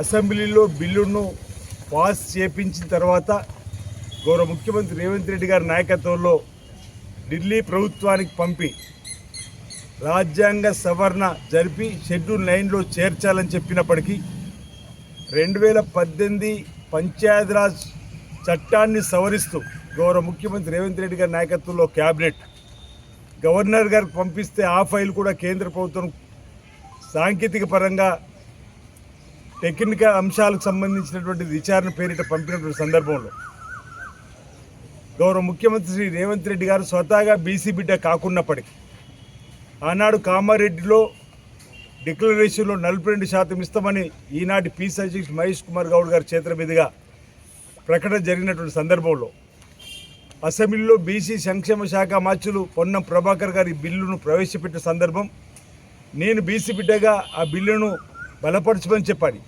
అసెంబ్లీలో బిల్లును పాస్ చేపించిన తర్వాత గౌరవ ముఖ్యమంత్రి రేవంత్ రెడ్డి గారి నాయకత్వంలో ఢిల్లీ ప్రభుత్వానికి పంపి రాజ్యాంగ సవరణ జరిపి షెడ్యూల్ నైన్లో చేర్చాలని చెప్పినప్పటికీ రెండు వేల పద్దెనిమిది పంచాయతీరాజ్ చట్టాన్ని సవరిస్తూ గౌరవ ముఖ్యమంత్రి రేవంత్ రెడ్డి గారి నాయకత్వంలో క్యాబినెట్ గవర్నర్ గారికి పంపిస్తే ఆ ఫైల్ కూడా కేంద్ర ప్రభుత్వం సాంకేతిక పరంగా టెక్నికల్ అంశాలకు సంబంధించినటువంటి విచారణ పేరిట పంపినటువంటి సందర్భంలో గౌరవ ముఖ్యమంత్రి శ్రీ రేవంత్ రెడ్డి గారు స్వతహాగా బీసీ బిడ్డ కాకున్నప్పటికీ ఆనాడు కామారెడ్డిలో డిక్లరేషన్లో నలభై రెండు శాతం ఇస్తామని ఈనాటి పీసీ అధ్యక్షుడు మహేష్ కుమార్ గౌడ్ గారి చేతుల మీదుగా ప్రకటన జరిగినటువంటి సందర్భంలో అసెంబ్లీలో బీసీ సంక్షేమ శాఖ మార్చులు పొన్నం ప్రభాకర్ గారి బిల్లును ప్రవేశపెట్టిన సందర్భం నేను బీసీ బిడ్డగా ఆ బిల్లును బలపరచమని చెప్పాలి.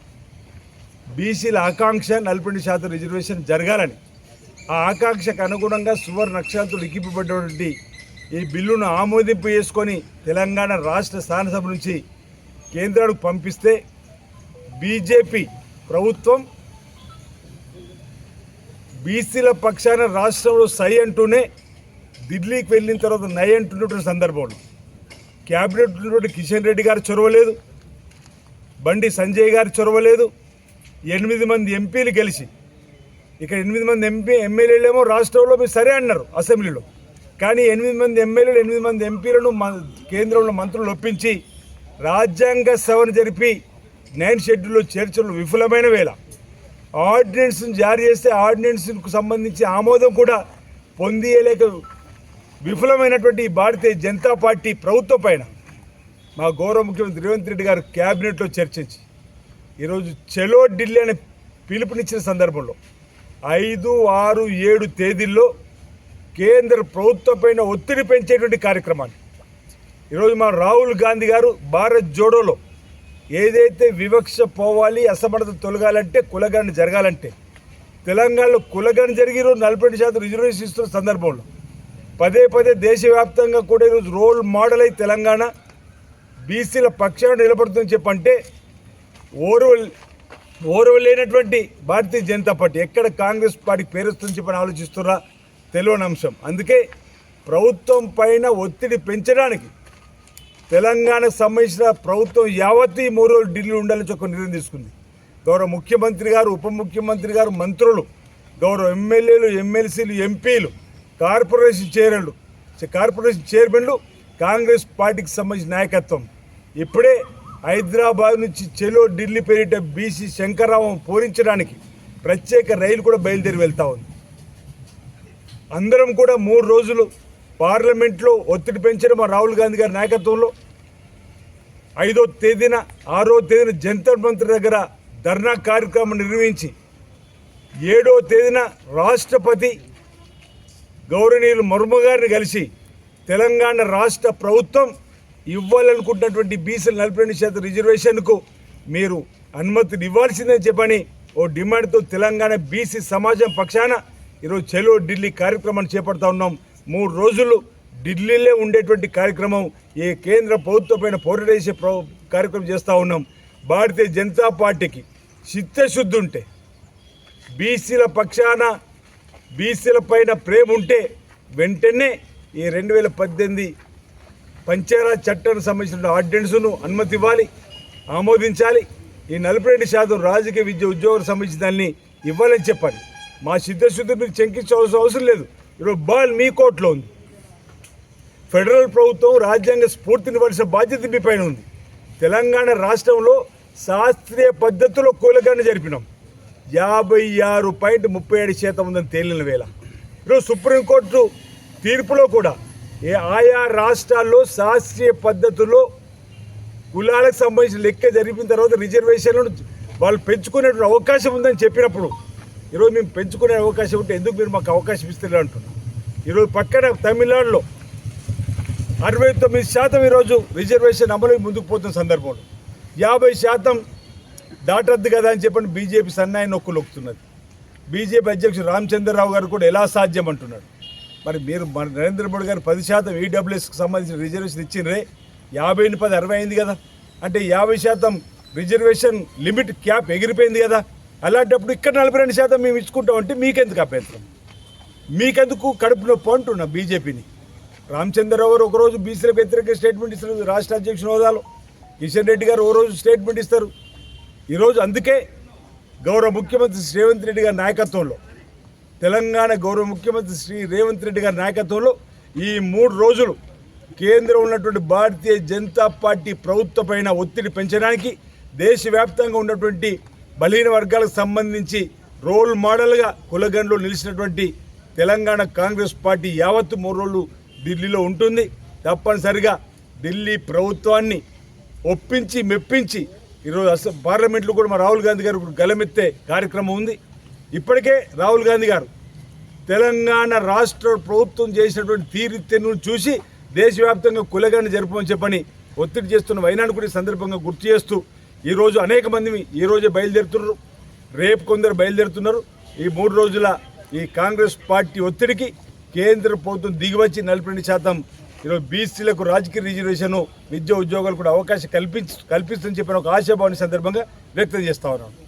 బీసీల ఆకాంక్ష నలభై రెండు శాతం రిజర్వేషన్ జరగాలని. ఆ ఆకాంక్షకు అనుగుణంగా సువర్ నక్షత్రులు లిఖింపబడినటువంటి ఈ బిల్లును ఆమోదింపు చేసుకొని తెలంగాణ రాష్ట్ర స్థానసభ నుంచి కేంద్రానికి పంపిస్తే బీజేపీ ప్రభుత్వం బీసీల పక్షాన రాష్ట్రంలో సై అంటూనే ఢిల్లీకి వెళ్ళిన తర్వాత నై అంటున్నటువంటి సందర్భంలో క్యాబినెట్ ఉన్నటువంటి కిషన్ రెడ్డి గారు చొరవలేదు. బండి సంజయ్ గారి చొరవలేదు. ఎనిమిది మంది ఎంపీలు గెలిచి ఇక్కడ ఎనిమిది మంది ఎంపీ ఎమ్మెల్యేలేమో రాష్ట్రంలో మీరు సరే అన్నారు అసెంబ్లీలో. కానీ ఎనిమిది మంది ఎమ్మెల్యేలు ఎనిమిది మంది ఎంపీలను మ- కేంద్రంలో మంత్రులు ఒప్పించి రాజ్యాంగ సవరణ జరిపి నైన్ షెడ్యూల్లో చేర్చడంలో విఫలమైన వేళ. ఆర్డినెన్స్ను జారీ చేస్తే ఆర్డినెన్స్కు సంబంధించి ఆమోదం కూడా పొందియలేక విఫలమైనటువంటి భారతీయ జనతా పార్టీ ప్రభుత్వం పైన మా గౌరవ ముఖ్యమంత్రి రేవంత్ రెడ్డి గారు క్యాబినెట్లో చర్చించి ఈరోజు చెలో ఢిల్లీ అనే పిలుపునిచ్చిన సందర్భంలో ఐదు ఆరు ఏడు తేదీల్లో కేంద్ర ప్రభుత్వంపైన ఒత్తిడి పెంచేటువంటి కార్యక్రమాన్ని ఈరోజు మా రాహుల్ గాంధీ గారు భారత్ జోడోలో ఏదైతే వివక్ష పోవాలి అసమర్థత తొలగాలంటే కులగణ జరగాలంటే తెలంగాణలో కులగణ జరిగి ఈరోజు నలభై రెండు శాతం రిజర్వేషన్ ఇస్తున్న సందర్భంలో పదే పదే దేశవ్యాప్తంగా కూడా ఈరోజు రోల్ మోడల్ అయి తెలంగాణ బీసీల పక్షాన నిలబడుతుందని చెప్పంటే ఓర్వల్ లేనటువంటి భారతీయ జనతా పార్టీ ఎక్కడ కాంగ్రెస్ పార్టీ పేరుస్తుందని చెప్పని ఆలోచిస్తున్నా తెలియని అంశం. అందుకే ప్రభుత్వం పైన ఒత్తిడి పెంచడానికి తెలంగాణకు సంబంధించిన ప్రభుత్వం యావత్ ఈ మూడు రోజులు ఢిల్లీ ఉండాలని ఒక నిర్ణయం తీసుకుంది. గౌరవ ముఖ్యమంత్రి గారు ఉప ముఖ్యమంత్రి గారు మంత్రులు గౌరవ ఎమ్మెల్యేలు ఎమ్మెల్సీలు ఎంపీలు కార్పొరేషన్ చైర్మన్లు కార్పొరేషన్ చైర్మన్లు కాంగ్రెస్ పార్టీకి సంబంధించిన నాయకత్వం. ఇప్పుడే హైదరాబాద్ నుంచి చెలో ఢిల్లీ పేరిట బీసీ శంకర్రావం పూరించడానికి ప్రత్యేక రైలు కూడా బయలుదేరి వెళ్తా ఉంది. అందరం కూడా మూడు రోజులు పార్లమెంట్లో ఒత్తిడి పెంచడం రాహుల్ గాంధీ గారి నాయకత్వంలో. ఐదో తేదీన ఆరో తేదీన జంతర్ మంత్రి దగ్గర ధర్నా కార్యక్రమం నిర్వహించి ఏడో తేదీన రాష్ట్రపతి గౌరవనీయులు మర్మ గారిని కలిసి తెలంగాణ రాష్ట్ర ప్రభుత్వం ఇవ్వాలనుకుంటున్నటువంటి బీసీల నలభై రెండు శాతం రిజర్వేషన్కు మీరు అనుమతిని ఇవ్వాల్సిందని చెప్పని ఓ డిమాండ్తో తెలంగాణ బీసీ సమాజం పక్షాన ఈరోజు చెలో ఢిల్లీ కార్యక్రమాన్ని చేపడతా ఉన్నాం. మూడు రోజులు ఢిల్లీలో ఉండేటువంటి కార్యక్రమం ఈ కేంద్ర ప్రభుత్వం పైన పోరాట ప్ర- కార్యక్రమం చేస్తూ ఉన్నాం. భారతీయ జనతా పార్టీకి చిత్తశుద్ధి ఉంటే బీసీల పక్షాన బీసీల పైన ప్రేమ ఉంటే వెంటనే ఈ రెండు వేల పద్దెనిమిది పంచాయరాజ్ చట్టానికి సంబంధించిన ఆర్డినెన్స్ను అనుమతి ఇవ్వాలి ఆమోదించాలి. ఈ నలభై రెండు శాతం రాజకీయ విద్య ఉద్యోగులకు సంబంధించిన దాన్ని ఇవ్వాలని చెప్పాలి. మా సిద్ధశుద్ధి మీరు చెంకించవలసిన అవసరం లేదు. ఈరోజు బాల్ మీ కోర్టులో ఉంది. ఫెడరల్ ప్రభుత్వం రాజ్యాంగ స్ఫూర్తినివ్వాల్సిన బాధ్యత మీ పైన ఉంది. తెలంగాణ రాష్ట్రంలో శాస్త్రీయ పద్ధతిలో కూలగానే జరిపినాం. యాభై ఆరు పాయింట్ ముప్పై ఏడు శాతం ఉందని తేలిన వేళ. ఈరోజు సుప్రీంకోర్టు తీర్పులో కూడా ఏ ఆయా రాష్ట్రాల్లో శాస్త్రీయ పద్ధతుల్లో కులాలకు సంబంధించిన లెక్క జరిపిన తర్వాత రిజర్వేషన్లను వాళ్ళు పెంచుకునేటువంటి అవకాశం ఉందని చెప్పినప్పుడు ఈరోజు మేము పెంచుకునే అవకాశం ఉంటే ఎందుకు మీరు మాకు అవకాశం ఇస్తారు అంటున్నాం ఈరోజు పక్కన తమిళనాడులో అరవై తొమ్మిది శాతం ఈరోజు రిజర్వేషన్ అమలు ముందుకు పోతున్న సందర్భంలో యాభై శాతం దాటద్దు కదా అని చెప్పని బీజేపీ సన్నాయి నొక్కు నొక్కుతున్నది. బీజేపీ అధ్యక్షుడు రామచంద్రరావు గారు కూడా ఎలా సాధ్యం అంటున్నాడు. మరి మీరు మన నరేంద్ర మోడీ గారు పది శాతం ఈడబ్ల్యూఎస్కి సంబంధించిన రిజర్వేషన్ ఇచ్చిండ్రే యాభై పది అరవై అయింది కదా. అంటే యాభై శాతం రిజర్వేషన్ లిమిట్ క్యాప్ ఎగిరిపోయింది కదా. అలాంటప్పుడు ఇక్కడ నలభై రెండు శాతం మేము ఇచ్చుకుంటామంటే మీకెందుకు అభ్యంతరం మీకెందుకు కడుపు నొప్పి అంటున్నా బీజేపీని. రామచంద్రరావు గారు ఒకరోజు బీసీలకు వ్యతిరేక స్టేట్మెంట్ ఇస్తారు రాష్ట్ర అధ్యక్షుని హోదాలో. కిషన్ రెడ్డి గారు ఓ రోజు స్టేట్మెంట్ ఇస్తారు. ఈరోజు అందుకే గౌరవ ముఖ్యమంత్రి శ్రీవంత్ రెడ్డి గారి నాయకత్వంలో తెలంగాణ గౌరవ ముఖ్యమంత్రి శ్రీ రేవంత్ రెడ్డి గారి నాయకత్వంలో ఈ మూడు రోజులు కేంద్రం ఉన్నటువంటి భారతీయ జనతా పార్టీ ప్రభుత్వ పైన ఒత్తిడి పెంచడానికి దేశవ్యాప్తంగా ఉన్నటువంటి బలహీన వర్గాలకు సంబంధించి రోల్ మోడల్గా కులగండ్లో నిలిచినటువంటి తెలంగాణ కాంగ్రెస్ పార్టీ యావత్తు మూడు రోజులు ఢిల్లీలో ఉంటుంది. తప్పనిసరిగా ఢిల్లీ ప్రభుత్వాన్ని ఒప్పించి మెప్పించి ఈరోజు అసలు పార్లమెంట్లో కూడా మా రాహుల్ గాంధీ గారు గలమెత్తే కార్యక్రమం ఉంది. ఇప్పటికే రాహుల్ గాంధీ గారు తెలంగాణ రాష్ట్ర ప్రభుత్వం చేసినటువంటి తీరుతెన్నును చూసి దేశవ్యాప్తంగా కులగాన్ని జరపమని చెప్పని ఒత్తిడి చేస్తున్న వైనాన్ని కూడా సందర్భంగా గుర్తు చేస్తూ ఈరోజు అనేక మంది ఈరోజే బయలుదేరుతున్నారు. రేపు కొందరు బయలుదేరుతున్నారు. ఈ మూడు రోజుల ఈ కాంగ్రెస్ పార్టీ ఒత్తిడికి కేంద్ర ప్రభుత్వం దిగివచ్చి నలభై రెండు శాతం ఈరోజు బీసీలకు రాజకీయ రిజర్వేషన్ విద్యా ఉద్యోగాలు కూడా అవకాశం కల్పించ కల్పిస్తుందని చెప్పిన ఒక ఆశాభావాన్ని సందర్భంగా వ్యక్తం చేస్తా ఉన్నాను